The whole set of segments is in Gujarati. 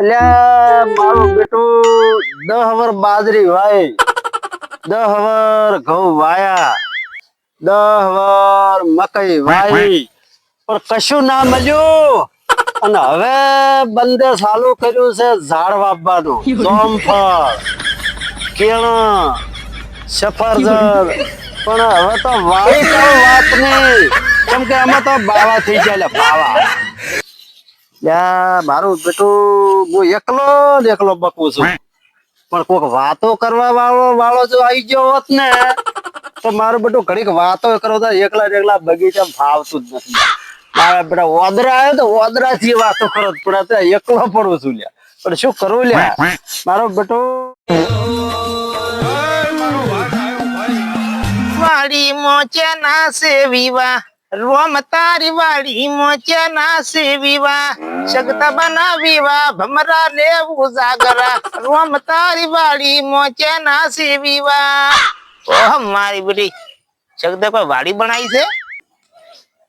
અલ્યા મારું બેટું દહ હવર બાજરી વાય. દહ હવર ઘઉં વાયા. દહ હવર મકઈ વાઈ. પણ કશું ના મળ્યું. અને હવે બંદે ચાલુ કર્યું છે ઝાડ વાપવાનું સોમફળ કેળા, સફરજન. પણ હવે તો વાળી તો વાત નહીં. કેમ કે આમાં તો બાવા થઈ ગયા બાવા. મારું બેટું હું એકલો ને એકલો બકવું છું. પણ કોક વાતો કરવા વાળો વાળો જો આવી ગયો હોત ને, તો મારું બેટું ઘડીક વાતો કરો તો એકલા એકલા બગીચા ફાવતું જ નથી. મારા બેટા ઓદરા આવ્યો તો ઓદરા થી વાતો કરો પણ એકલો પડું છું લ્યા. પણ શું કરવું લ્યા? મારો બેટો ના સે વિવા રોમ તારી વાડી મોચે ના સેવીવા શગતા બના વિવા ભમરા લેવું જાગરા. રોમ તારી વાડી મોચે ના સેવીવા. ઓહ મારી બેટી. શગતા કોઈ વાડી બનાવી છે?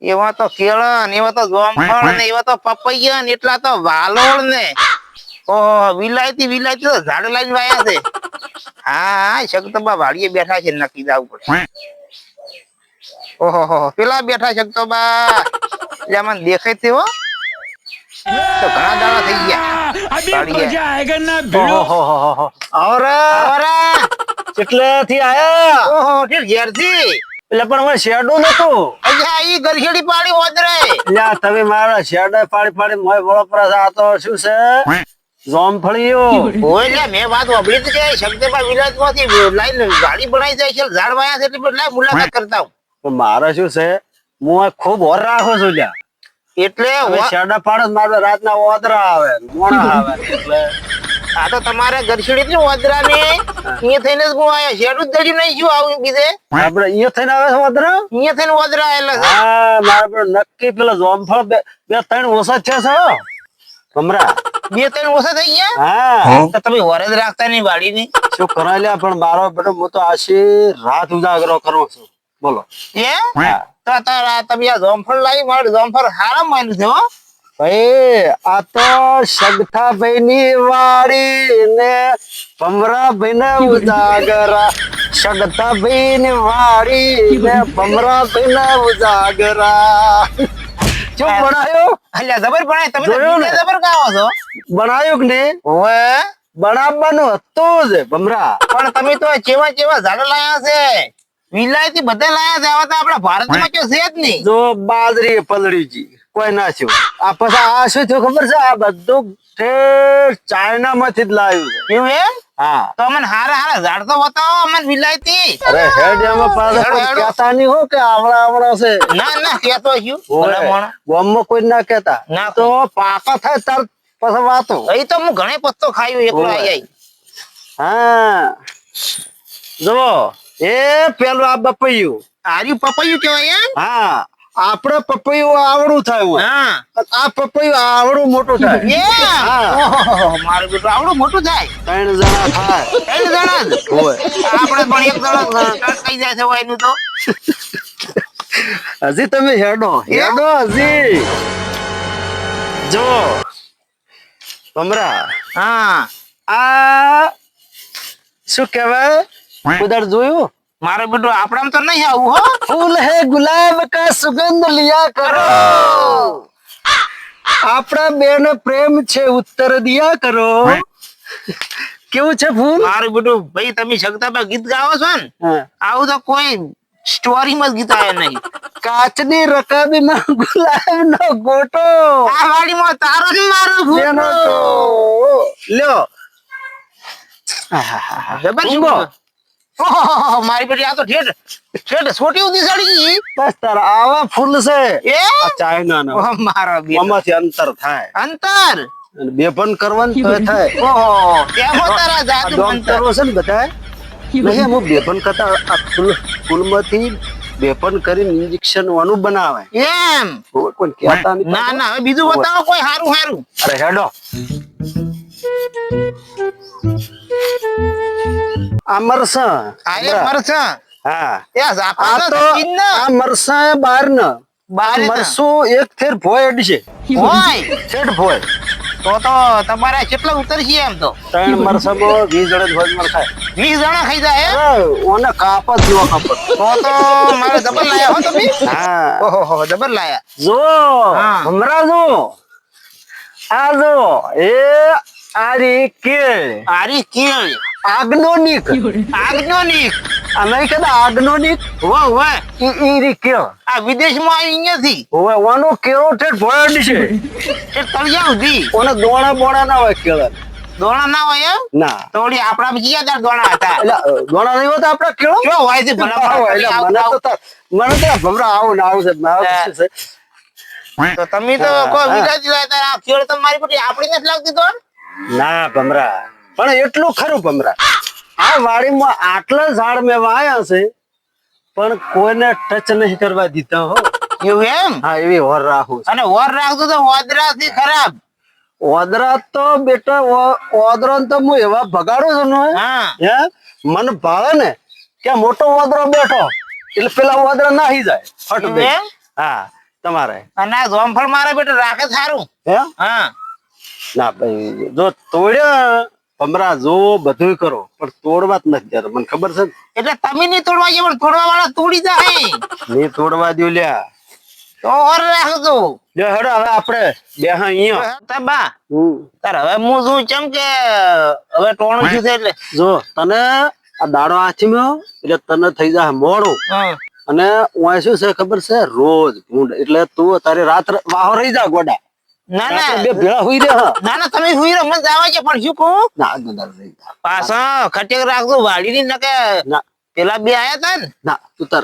એવા તો કેળા ને એવા તો જોમફળ ને એવા તો પપૈયા ને એટલા તો વાલોળ ને. ઓહ વિલાયતી વિલાયતી તો ઝાડ લાઈન વાયા છે. હા શક્તબા વાડીએ બેઠા છે નક્કી જવું પડે ઓહો હો હો. પેલા બેઠા એટલે મને દેખાય તે તો ઘણા દાડા થઈ ગયા. વાડીએ. ઓહોહોહોહો. આવરે. અરે, કેટલે થી આયા? ઓહો ઠીક ઘેરથી. એટલે પણ હવે શેડું નતું ઈ ગરખેડી પાડી ઓદરે. લ્યા તમે મારા શેડે પાડી પાડી મોય વળપરા આ તો શું છે? જોમફળીઓ. ઓય મેં વાત વાપરી તો છે શક્તબા વિલાયતમાંથી લાઈન ગાડી બનાવી જાય છે ઝાડ વાયા છે એટલે મુલાકાત કરતા હું પણ મારે શું છે? હું આ ખૂબ ઓર રાખું છું લ્યા એટલે શેડા પાડે મારે રાતના ઓદરા આવે મોણા આવે એટલે. આ તો તમારે ગરખેડી થી ઓદરા ને અહીંયા થઈને જ હું આયા શેડું જ દડી નહીં શું આવું બીજે આપણે અહીંયા થઈને આવે છે ઓદરા? અહીંયા થઈને ઓદરા આયેલા છે. હા મારા નક્કી પેલા જોમફળ બે ત્રણ ઓછા છે છો કમરા બે ત્રણ ઓછા થઈ ગયા? હા. તો તમે વરદ રાખતા નહીં વાડીની? શું કરાય લ્યા પણ મારો બેટો હું તો આશી રાત ઉજાગરો કરું છું. બોલો. એ? તો તારા તમે આ જોમફળ લાવી મારું જોમફળ હારા માન્યું છે હો. ભાઈ આ તો સગથાભાઈ ની વાડી ને ભમરાભાઈ ને ઉજાગરા. સગથાભાઈ ની વાડી ને ભમરાભાઈ ને ઉજાગરા શું બનાયો? અલ્યા જબર બનાય. તમે ને? જબર કાવો છો. બનાયું કે નહીં? ઓએ બનાવવાનું હતું જ ભમરા. પણ તમે તો ચેવા ચેવા ઝાડ લાયા છે. વિલાયતી બધા લાયા છે આવા તો આપણા ભારતમાં કયો છે જ નહીં. જો બાજરી પલળીજી કોઈ ના થયું. આ પછી આ શું થયું ખબર છે? આ બધું ઠેઠ ચાઇના માંથી જ લાવ્યું છે. એવું એમ? હા. તો અમને હારા હારા ઝાડ તો બતાવો અમને વિલાયતી અરે હેડ એમાં પાછા હેડો, કોઈ કહેતા નહીં હો કે આવડા આવડા છે. ના ના કેતો છું. ગામમાં કોઈ ના કહેતા. ના. તો પાકા થાય તાર પછી વાતો. એ તો હું ઘણે પત્તો ખાયું એકલો આઈ આઈ. હા. જો એ પેલું આ બપૈયું આર્યું પપૈયું કેવાય એમ? હા આપડે પપૈયું આવડું થાય હા. આ પપૈયું આવડું મોટું થાય. મારું બેટું આવડું મોટું થાય. ત્રણ જણા થાય. ત્રણ જણા હોય. આપણે પણ એક જણા કઈ જાય છે હોય એનું તો. હજી તમે હેડો. હેડો હજી. જો ભમરા. હા. આ શું કહેવાય? ઉધર જોયું? મારે બેટો આપણામ તો નહીં આવું હો. ફૂલ હે ગુલાબ કા સુગંધ લિયા કરો. આપણા બેનો પ્રેમ છે ઉત્તર દિયા કરો. કેવું છે ફૂલ? મારું બેટો ભાઈ તમે જગતાબા ગીત ગાવો છો ને આવું તો કોઈ સ્ટોરી માં ગીત આવે નહીં. કાચની રકાબીમાં ગુલાબનો ગોટો. આ વાડીમાં તારો ને મારો ગોટો લ્યો. જબર મારી બેટી આ તો ઠેઠ ઠેઠ છોટી ઉધી સડી ગઈ. બસ તાર આવા ફૂલ છે. એ? આ ચાઇના નો મારા મારો બેટો. આમાંથી અંતર થાય. અંતર? અને બેભન કરવાનું તો થાય. ઓહો કેવો તારા જાદુ અંતર છે ને બધા નહીં હું બેપન કરતા આ ફૂલ ફૂલમાંથી બેભન કરીને ઇન્જેક્શન વાનું બનાવે એમ? કોઈ કહેતા નહીં. ના ના હવે બીજું બતાવો કોઈ સારું સારું અરે હેડો. આ મરસા આરે મરચા હા. આ તો આ મરસા બાર ન બારે મરસું એક ફેર ભોય અડશે. હોય છેડ ભોય. તો તો તમારે કેટલા ઉતરશે એમ તો? ત્રણ મરસામાં વીસ જણા ભોજ વીસ જણા ખાઈ જાય ઓને કાપત જ નો તો તો મારે જબર લાયા હો તમે? હા. ઓહો હો જબર લાયા. જો હા. હમણાં જો. આ જો એ આરી કેળ. આરી કેળ. આગનોનિક. આગનોનિક. વાહ ઈ ઈ કેળ. આ વિદેશમાં હવે ઓનો કેળો ઠેઠ ભરાડી છે. એ તળિયા સુધી. ઓને દોણા બોણા ના હોય કેળ. દોણા ના હોય એમ? ના. બીજા તાર દોણા હતા? એટલે દોણા નહીં હોતા આપડા કેળો? જો હોય છે મને તો મને તો ભમરા આવું ના આવું છે તો તમે તો મારી કોઈ આ તમારી પછી આપણી નથી લાગતી તો ના ભમરા. પણ એટલું ખરું ભમરા. આ વાડીમાં આટલા ઝાડ મેં વાયા છે પણ કોઈને ટચ નહીં કરવા દીધા હો. એવું એમ? હા એવી હોર રાખું અને વર રાખતો તો ઓદરા થી ખરાબ. ઓદરા તો બેટા ઓદરો તો હું એવા ભગાડું છું ને હા. મને ભાવે ને કે મોટો ઓદરો બેઠો એટલે પેલા ઓદરા નાહી જાય ફટ. હા તમારે. અને આ જોમફળ મારે બેટા રાખે સારું. હે? હા. ના ભાઈ જો તોડ્યો ભમરા જો બધું કરો પણ તોડવા જ નથી જતો મને ખબર છે એટલે તમે નહીં તોડવા પણ તોડવા વાળા તોડી જાય. નહીં તોડવા દો લ્યા. તો વર રાખજો લે હેડો હવે આપણે બે હા અહીંયા તા તાર હવે હું શું ચમ કે હવે ટોણું શું છે એટલે. જો તને આ દાડો આથમ્યો એટલે તને થઈ જાય મોડું. અને શું છે ખબર છે? રોજ ભૂંડ. એટલે તું તારે રાત વાહો રહી જા ગોડા. ના ના. બે ભેળા હુઈ રહે ના ના તમે હુઈ રહો મને જાવા છે પણ શું કહું? ના જા પાછા ખટેક રાખજો. વાડી ની. નકે પેલા બે આયા તા ને? ના તું તાર?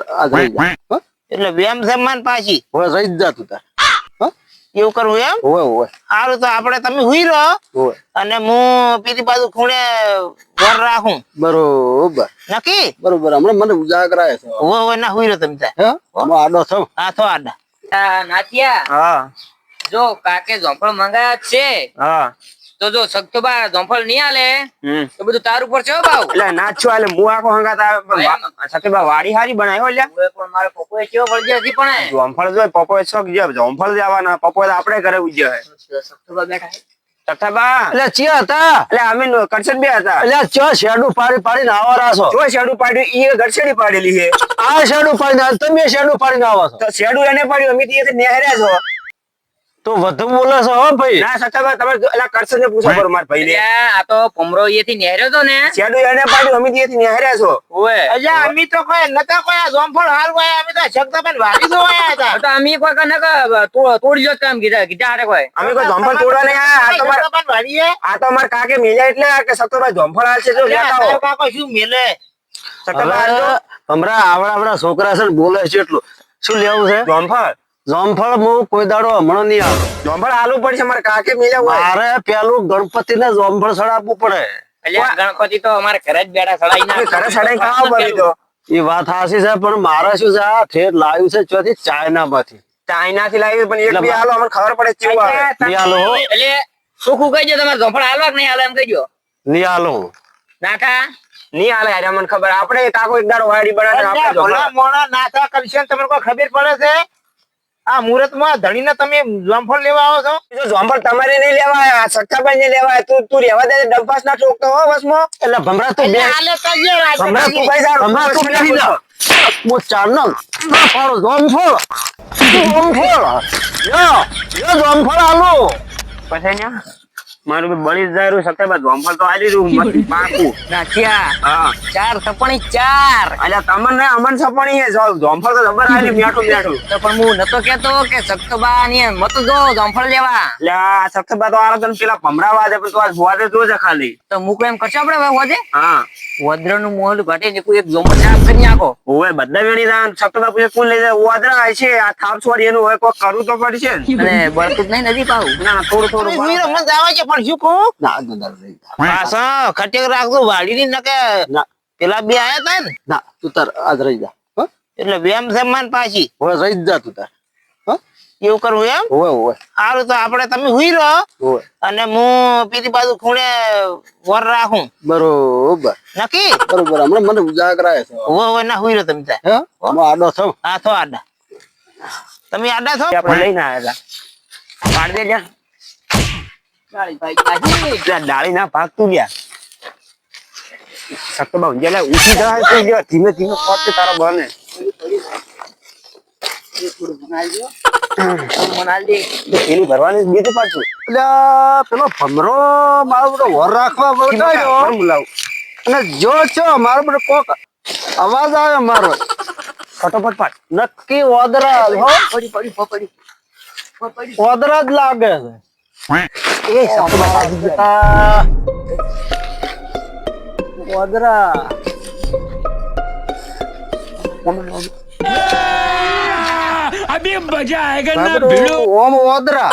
એટલે વેમ સમાન પાછી. હવે રહી જા તું તાર. એવું કરવું એમ? હોવે સારું તો આપણે તમે હુઈ રહો. અને હું પેલી બાજુ ખૂણે વર રાખું. બરોબર. નક્કી? બરોબર. હમણાં મને ઉજાગરાય છે. ના હુઈ રહો તમે ત્યાં આડો છો? હા તો આડા. નાથિયા હા. જો કાકે જોંફળ મંગાયા છે હા. તો જો સખતોબા જોંફળ નહીં આલે તો બધું તાર ઉપર છે હો ભાવ એટલે ના છો આલે મુ આખો હંગાત સખતોબા વાડી હારી બનાવ્યો એટલે પણ મારે પપ્પોએ કેવો વળગ્યા હજી પણ જોમફળ જો પપ્પો છોક જે જોમફળ જવાના પપ્પો તો આપણે ઘરે ઉજે સખતોબા બેઠા છે. તથાબા એટલે ચિયા હતા? એટલે અમે કરશન બે હતા. એટલે ચો શેડું પાડી પાડીને આવો રાસો જો શેડું પાડ્યું? એ ગરસેડી પાડેલી છે. આ શેડું પાડીને તમે શેડું પાડીને આવો છો? શેડું એને પાડ્યું અમે ત્યાંથી નેહર્યા છો. તો વધુ બોલે છો હો ભાઈ. ના સતાબા તમે એલા કરશન ને પૂછો પર માર ભાઈ ને આ તો ભમરો થી નેહર્યો તો ને. શેડું એને પાડ્યું અમે થી નેહર્યા છો. ઓએ અજા અમે તો કોઈ નતા કોઈ જોમફળ હાર કોઈ અમે તો શકતાબેન જો આયા હતા. તો અમે કોઈ કને તોડી જો કામ કીધા કીધા હારે કોઈ. અમે કોઈ જોમફળ તોડવા ને આ તો માર શકતાબેન વાડીએ. આ તો માર કાકે મેલ્યા એટલે કે સતોભાઈ જોમફળ હાલ છે જો લેતા આવો. કાકો શું મેલે? સતોભાઈ હાલ હમણાં આવડા આવડા છોકરા છે બોલે છે એટલું. શું લેવું છે? જોમફળ? જોમફળ હું કોઈ દાડો હમણાં નહીં આવે. જોમફળ આલુ પડશે મારે કાકે મેલ્યા હોય. મારે પેલું ગણપતિ ને જોમફળ સડાવવું પડે. એટલે ગણપતિ તો અમારે ઘરે જ બેઠા સડાઈ ના ઘરે સડાઈ ખાવા બની તો? એ વાત હાસી છે પણ મારે શું છે આ ઠેર લાવ્યું છે ચોથી ચાઇના માંથી ચાઇના થી લાવી પણ એક બી હાલો અમને ખબર પડે કેવું આવે. નહીં હાલો એટલે સુખું કહેજો તમારે જોંફળ હાલવા કે નહીં હાલે એમ કહેજો નહીં હાલો નાકા? નહીં હાલે યાર મને ખબર. આપણે કાકો એક દાડો વાડી બનાવે આપણે મોણા નાતા કરશે તમને કોઈ ખબર પડે છે? આ મુહૂર્તમાં ધણીને તમે જામફળ લેવા આવો છો? જો જોમફળ તમારે નહીં લેવાય સખ્તાભાઈ ને લેવાય તું તું રહેવા દે ડંપાસ ના ટોકતો હો બસમાં એટલે ભમરા તું બે ભમરા તું ભાઈ જા ભમરા તું બેસી જા. હું ચારનો ના પાડું જોમફળ. જોમફળ. યો યો જોમફળ આલો. પછી ને મારું બની બળી જ જાય રહ્યું સખ્તાભાઈ તો આલી રહ્યું પાકું. નાખ્યા ચાર સપણી ચાર. અલ્યા તમને અમન સપણી હે જો જોમફળ તો જબર આલી મીઠું મીઠું. તો પણ હું નતો કેતો કે સક્તબા ની મત જો જોમફળ લેવા. લ્યા સક્તબા તો આરો તને પેલા ભમરાવા દે પણ તું આજ હોવા દે તો છે ખાલી. તો મૂકો એમ કરશે આપણે હવે હોજે હા. વદ્રનું મોલ ઘટે ને કોઈ એક જોમફળ સાફ કરી નાખો. ઓવે બધા વેણી ના સક્તબા પૂછે કોણ લઈ જાય. વદ્ર આવે છે આ થાપ છોડી એનું હોય કોઈ કરવું તો પડશે જ. અને બળતું જ નહીં નજીક આવું ના ના, થોડું થોડું મને જાવા છે પણ શું કહું ના ગંદાર રહી પાછા ખટેક રાખજો વાડી ની. નકે પેલા બે આયા તા ને? ના તું તાર આજ રહી જા. એટલે વેમ સમાન પાછી. હવે રહી જ જા તું તાર. એવું કરવું એમ? સારું તો આપણે તમે હુઈ રહો. અને હું પેલી બાજુ ખૂણે વર રાખું. બરોબર. નક્કી? બરોબર હમણાં મને ઉજાગરાય છે. હવે હવે ના હુઈ રહો તમે ત્યાં આડો છો? હા થો આડા. તમે આડા છો? આપણે લઈને આવ્યા હતા પાડ દે જા. ડાળી ના ભાગતું ગયા ઉઠી જાય તો ધીમે ધીમે પગ તારા બને એ થોડું બનાવી દો. થોડું બનાવી દે. પેલી ભરવાની બીજું પાછું એટલે પેલો ભમરો મારો બધો વર રાખવા બોલાવ્યો અને જો છો મારો બધો કોક અવાજ આવે મારો ફટોફટ પાડ નક્કી ઓદરા હો પડી પડી પડી પડી ઓદરા જ લાગે છે એ સપના સાજી જતા વદરા. અભી મજા આયેગા ના ભીડો? ઓમ વદરા.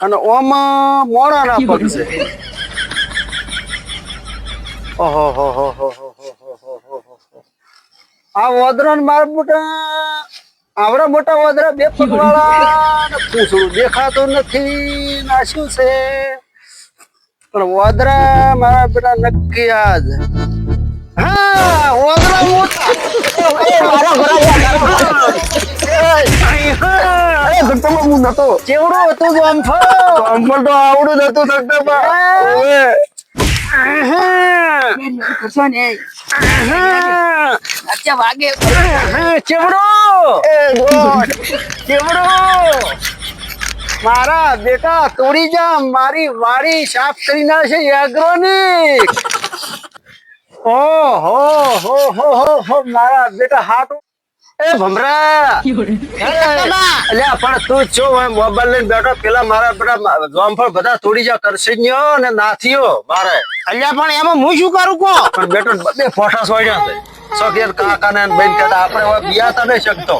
અને ઓમ મોરા ના પગ છે. ઓહો હો હો હો હો હો હો હો આ વદરા માર બુટા આવડા મોટા વાદરા બે પગવાળા પૂછડું દેખાતું નથી નાશ્યું છે. પણ વાદરા મારા બેટા નક્કી આજ હા વાદરા મોટા. ચેવડો હતું જામફળ જામફળ તો. આવડું જ હતું સગડમાં વાગે. ચેવડો. મારા બેટા તોડી જા મારી વાડી સાફ કરી નાખે એગ્રોનિક ઓ હો હો હો હો હો મારા બેટા હાટ. એ ભમરા. અલ્યા પણ તું છો મોબાઈલ લઈને બેઠો પેલા મારા બેટા જોમફળ બધા તોડી જા કરશીન્યો ને નાથીઓ મારે. અલ્યા પણ એમાં હું શું કરું કો પણ બેટો બે ફોટા સોડ્યા છે કાકા ને બેન કહેતા આપણે હવે બિયાતા નહીં શકતો.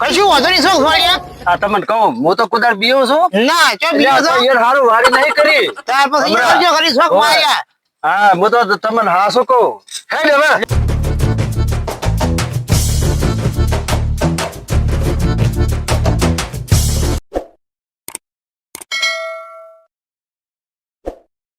કશું વાંધો નહીં શું ખોળ્યા આ તમને કહું હું તો કુદાર બીયો છું. ના ચો બીજો છો? યાર હારું વારી નહીં કરી. ત્યાર પછી. કરજો ખરી શોખ. માર્યા હા હું તો તમને હાસો કહું. હે લેવા હવે.